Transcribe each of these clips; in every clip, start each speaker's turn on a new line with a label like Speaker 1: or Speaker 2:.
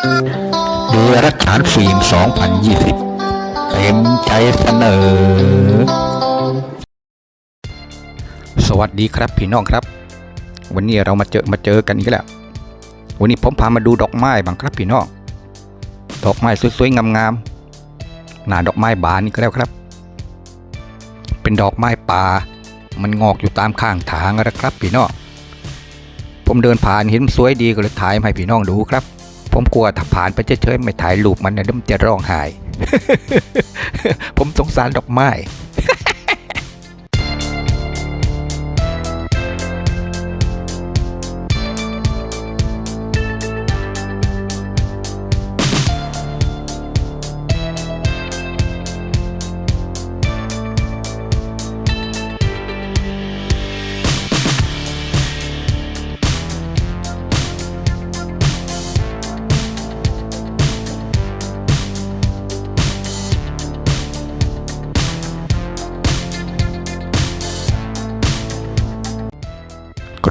Speaker 1: เดรัจฉานฟิล์ม 2020 เต็มใจเสนอ สวัสดีครับพี่น้องครับ วันนี้เรามาเจอมาเจอกันอีกแล้ว วันนี้ผมพามาดูดอกไม้บางครับพี่น้อง ดอกไม้สวยๆงามๆ หน้าดอกไม้บานนี่ก็แล้วครับ เป็นดอกไม้ป่า มันงอกอยู่ตามข้างทางนะครับพี่น้อง ผมเดินผ่านเห็นมันสวยดีก็เลยถ่ายมาให้พี่น้องดูครับ ผมกลัวถ้าผ่านไปเฉยๆไม่ถ่ายรูปมันเนี่ยเดี๋ยวมันจะร้องไห้ ผมสงสารดอกไม้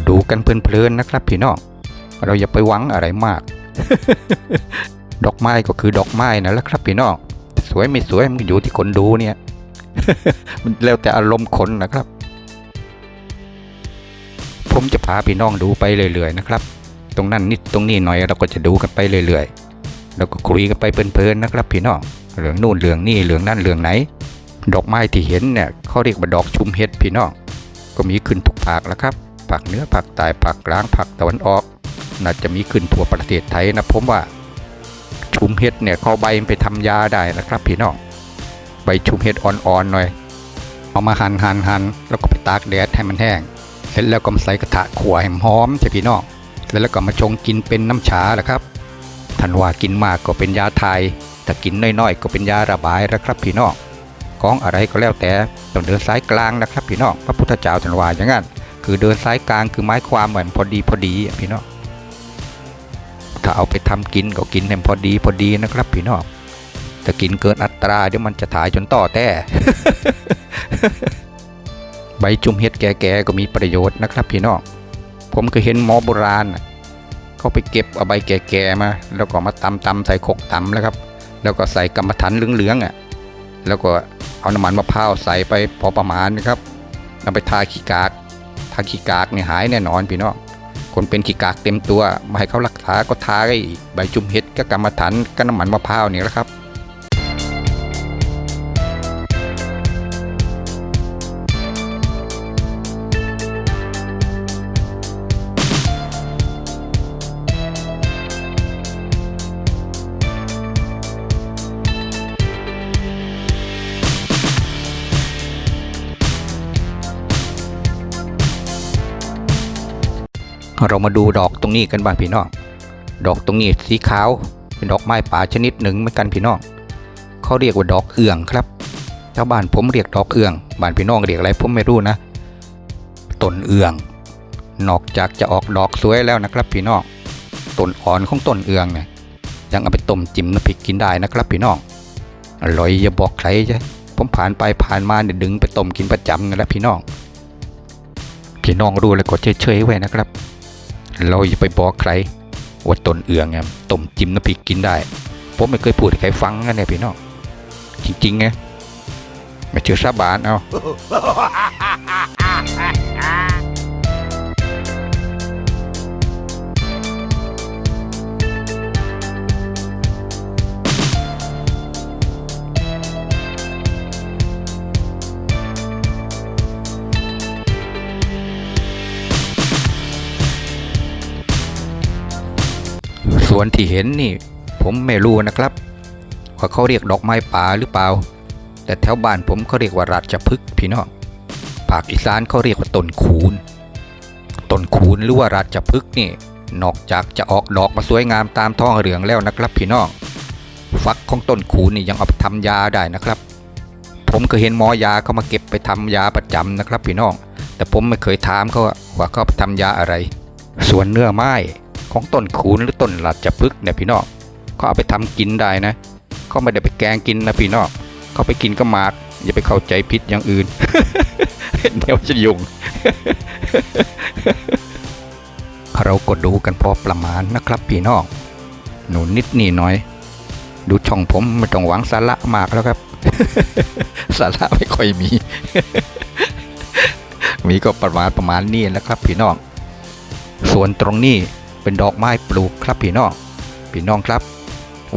Speaker 1: ดูกันเพลินๆนะครับพี่น้องเราอย่าไปหวังอะไรมาก ดอกไม้ก็คือดอกไม้นะแหละครับพี่น้องสวยไม่สวยมันอยู่ที่คนดูเนี่ย มันแล้วแต่อารมณ์คนนะครับ ผมจะพาพี่น้องดูไปเรื่อยๆนะครับ ตรงนั้นนิดตรงนี้หน่อยเราก็จะดูกันไปเรื่อยๆแล้วก็คุยกันไปเพลินๆนะครับ พี่น้องเรื่องนู่นเรื่องนี่เรื่องนั่นเรื่องไหน ดอกไม้ที่เห็นเนี่ยเขาเรียกว่าดอกชุมเห็ดพี่น้องก็มีขึ้นทุกภาคแล้วครับ ภาคเหนือภาคใต้ภาคกลางภาคตะวันออก น่าจะมีขึ้นทั่วประเทศไทยนะผมว่าชุมเห็ดเนี่ยเขาใบไปทำยาได้นะครับพี่น้องใบชุมเห็ดอ่อนๆหน่อย เอามาหั่นหั่นหั่นแล้วก็ไปตากแดดให้มันแห้งเสร็จแล้วก็มาใส่กระทะขั่วให้มันหอมใช่พี่น้องเสร็จแล้วก็มาชงกินเป็นน้ำชาแหละครับท่านว่ากินมากก็เป็นยาไทยถ้ากินน้อยๆก็เป็นยาระบายนะครับพี่น้องของอะไรก็แล้วแต่ต้องเดินสายกลางนะครับพี่น้องพระพุทธเจ้าท่านว่าอย่างนั้น คือเดินสายกลางคือไม้ความเหมือนพอดีพอดีพี่น้องถ้าเอาไปทำกินก็กินให้พอดีพอดีนะครับพี่น้องถ้ากินเกินอัตราเดี๋ยวมันจะถ่ายจนต่อแต่ใบจุ่มเห็ดแก่ๆก็มีประโยชน์นะครับพี่น้องผมเคยเห็นหมอโบราณเขาไปเก็บเอาใบแก่ๆมา แล้วก็มาตำตำใส่ขกตำแล้วครับ แล้วก็ใส่กรรมฐานเหลืองๆอะแล้วก็เอาน้ำมันมะพร้าวใส่ไปพอประมาณนะครับเอาไปทาขี้กากาขี้กากเนี่ยหายแน่นอนพี่น้องคนเป็นขี้กากเต็มตัวมาให้เขารักษาก็ทาไอ้ใบจุ่มเห็ดก็กรรมฐานก็น้ำมันมะพร้าวนี่แหละครับ เรามาดูดอกตรงนี้กันบ้างพี่น้อง ดอกตรงนี้สีขาว เป็นดอกไม้ป่าชนิดหนึ่งเหมือนกันพี่น้องเขาเรียกว่าดอกเอื่องครับชาวบ้านผมเรียกดอกเอื่อง บ้านพี่น้องเรียกอะไรผมไม่รู้นะ ต้นเอื่อง นอกจากจะออกดอกสวยแล้วนะครับ พี่น้อง ต้นอ่อนของต้นเอื่องเนี่ยยังเอาไปต้มจิ้มน้ำพริกกินได้นะครับ พี่น้อง อร่อยอย่าบอกใครจ้ะผมผ่านไปผ่านมาเนี่ยดึงไปต้มกินประจำนะพี่น้อง พี่น้องรู้แล้วก็เฉยๆไว้นะครับ เราอย่าไปบอกใครว่าตนเอืองไงต้มจิ้มน้ำพริกกินได้ ผมไม่เคยพูดให้ใครฟังนะเนี่ยพี่น้องจริงๆไงไม่เชื่อสาบานเอา ส่วนที่เห็นนี่ ผมไม่รู้นะครับ ว่าเขาเรียกดอกไม้ป่าหรือเปล่า แต่แถวบ้านผมเขาเรียกว่าราชพฤกษ์พี่น้องภาคอีสานเขาเรียกว่าต้นคูนต้นคูนหรือว่าราชพฤกษ์นี่ นอกจากจะออกดอกมาสวยงามตามท้องเรืองแล้วนะครับพี่น้องฟักของต้นคูนนี่ยังเอาไปทำยาได้นะครับ ผมเคยเห็นหมอยาเขามาเก็บไปทำยาประจำนะครับพี่น้อง แต่ผมไม่เคยถามเขาว่าเขาเอาไปทำยาอะไร ส่วนเนื้อไม้ ของต้นคูนหรือต้นหลัดจะพึกเนี่ยพี่น้องเขาเอาไปทำกินได้นะเขาไม่ได้ไปแกงกินนะพี่น้องเขาไปกินก็หมากอย่าไปเข้าใจผิดอย่างอื่นเดี๋ยวจะยุงเราก็ดูกันพอประมาณนะครับพี่น้องหนูนิดนี่หน่อย ดูช่องผมไม่ต้องหวังสาระมากแล้วครับ สาระไม่ค่อยมี มีก็ประมาณประมาณนี้แหล้วครับพี่น้อง ส่วนตรงนี้ เป็นดอกไม้ปลูกครับพี่น้องพี่น้องครับ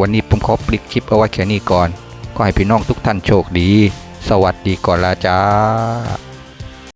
Speaker 1: วันนี้ผมขอปลิดคลิปเอาไว้แค่นี้ก่อน ก็ให้พี่น้องทุกท่านโชคดี สวัสดีก่อนละจ้า